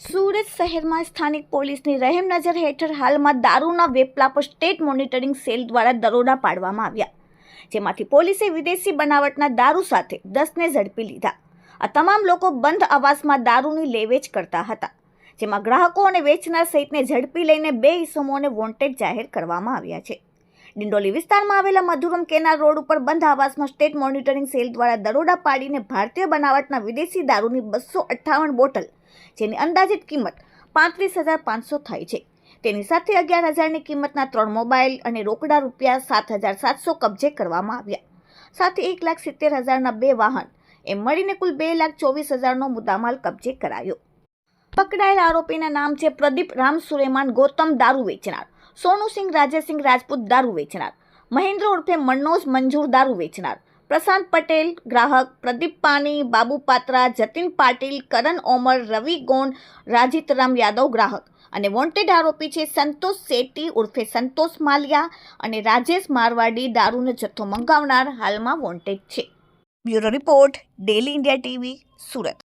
સુરત શહેરમાં સ્થાનિક પોલીસની રહેમ નજર હેઠળ હાલમાં દારૂના વેપલા પર સ્ટેટ મોનિટરિંગ સેલ દ્વારા દરોડા પાડવામાં આવ્યા. જેમાંથી પોલીસે વિદેશી બનાવટના દારૂ સાથે દસને ઝડપી લીધા. આ તમામ લોકો બંધ આવાસમાં દારૂની લેવેચ કરતા હતા, જેમાં ગ્રાહકો અને વેચનાર સહિતને ઝડપી લઈને બે ઇસમોને વોન્ટેડ જાહેર કરવામાં આવ્યા છે. ડિંડોલી વિસ્તારમાં આવેલા મધુરમ કેનાલ રોડ ઉપર બંધ આવાસમાં સ્ટેટ મોનિટરિંગ સેલ દ્વારા દરોડા પાડીને ભારતીય બનાવટના વિદેશી દારૂની બસો અઠ્ઠાવન બોટલ, જેની અંદાજિત કિંમત પાંત્રીસ હજાર પાંચસો થાય છે. તેની સાથે અગિયાર હજારની કિંમતના ત્રણ મોબાઈલ અને રોકડા રૂપિયા સાત હજાર સાતસો કબજે કરવામાં આવ્યા. સાથે એક લાખ સિત્તેર હજારના બે વાહન, એમ મળીને કુલ બે લાખ ચોવીસ હજારનો મુદ્દામાલ કબજે કરાયો. પકડાયેલ આરોપીના નામ છે પ્રદીપ રામ સુરેમાન ગૌતમ દારૂ વેચનાર. સોનુસિંહ રાજેસિંહ રાજપૂત દારૂ વેચનાર. મહેન્દ્ર ઉર્ફે મનોજ મંજૂર દારૂ વેચનાર. પ્રશાંત પટેલ, ગ્રાહક પ્રદીપ પાની બાબુ પાત્રા, જતીન પાટીલ, કરણ ઓમર, રવિ ગોંડ રાજીતરામ યાદવ ગ્રાહક. અને વોન્ટેડ આરોપી છે સંતોષ શેટ્ટી ઉર્ફે સંતોષ માલિયા અને રાજેશ મારવાડી દારૂનો જથ્થો મંગાવનાર હાલમાં વોન્ટેડ છે. Bureau report, daily India TV, Surat.